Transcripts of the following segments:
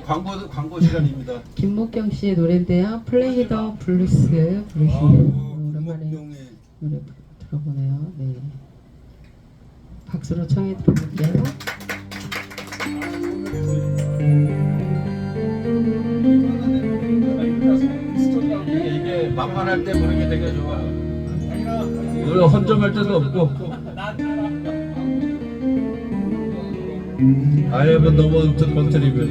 광고 광고 시간입니다. 김목경 씨의 노래인데요. 플레이 더 블루스 부르시는 오랜만에 김목경의 노래 들어보네요. 네. 박수로 청해 드릴게요. 이게 만만할 때 부르기 되게 좋아. 노래 헌정할 때도 없고 I have no one to contribute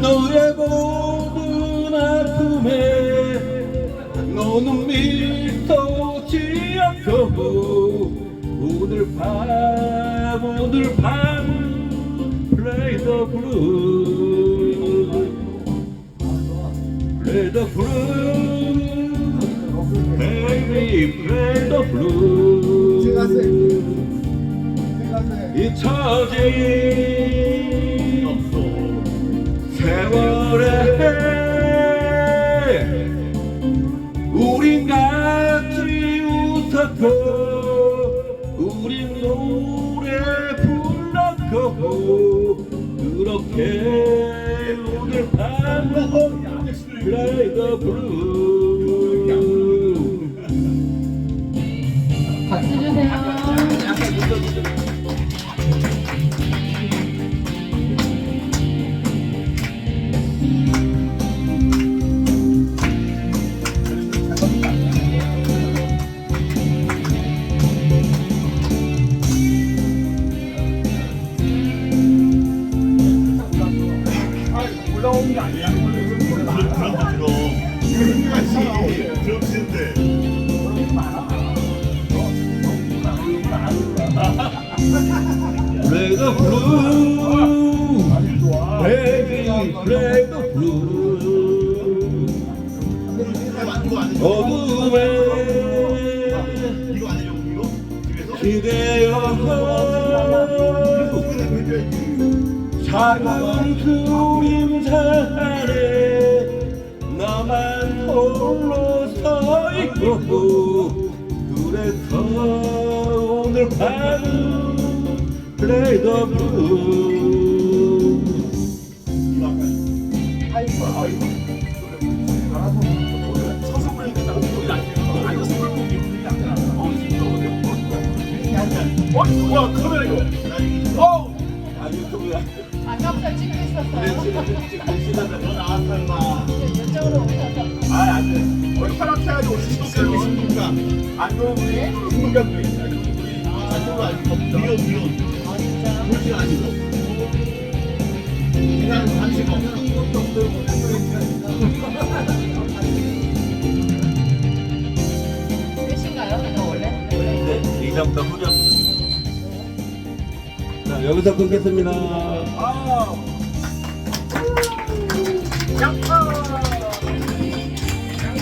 너의 모든 아픔에 너는 미소 지었고 오늘 밤 오늘 밤 Play the blues Play the blues Baby play the blues 잊혀진 웃었고 우린 노래 불렀고 그렇게 오늘 밤 Play the blues 박수 주세요. 어둠에 기대어 작은 그 아래 나만 홀로 서 있고 그래서 오늘 밤 Play the blues 와 카메라 이거 어 아까부터 찍고 있었어요. 너 나왔어 임마 이쪽으로 오셔서. 아 안돼 원래 타락해가지고 신동갑이 신동갑 안 좋은 분이 신동갑이 안 좋은 거 아니고 미혼 미혼 아 진짜. 물질 아니고 그냥 관심 없는 끝인가요? 내가 원래? 원래 네, 이제부터 후렴 자 여기서 끊겠습니다. 양파